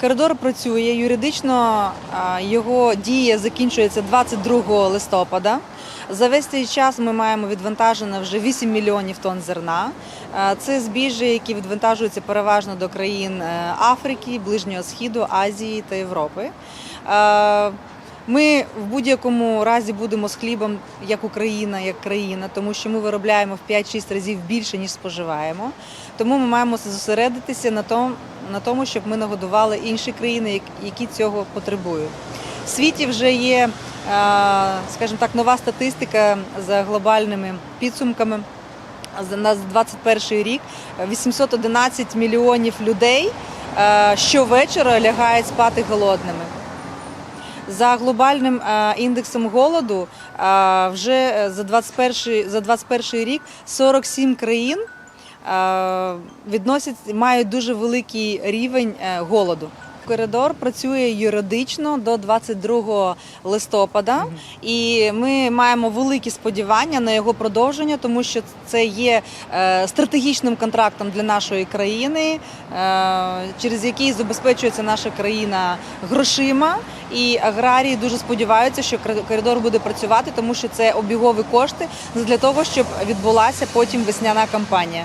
Коридор працює юридично. Його дія закінчується 22 листопада. За весь цей час ми маємо відвантажено вже 8 мільйонів тонн зерна. Це збіжжя, які відвантажуються переважно до країн е, Африки, Ближнього Східу, Азії та Європи. Ми в будь-якому разі будемо з хлібом як Україна, як країна, тому що ми виробляємо в 5-6 разів більше, ніж споживаємо. Тому ми маємо зосередитися на тому, на тому, щоб ми нагодували інші країни, як- які цього потребують. В світі вже є, е, скажімо так, нова статистика за глобальними підсумками. На 21 рік 811 мільйонів людей е, щовечора лягають спати голодними. За глобальним е, індексом голоду е, вже е, за 21, за 21 рік 47 країн відносять, мають дуже великий рівень голоду. Коридор працює юридично до 22 листопада, і ми маємо великі сподівання на його продовження, тому що це є е, стратегічним контрактом для нашої країни, е, через який забезпечується наша країна грошима. І аграрії дуже сподіваються, що кор- коридор буде працювати, тому що це обігові кошти для того, щоб відбулася потім весняна кампанія.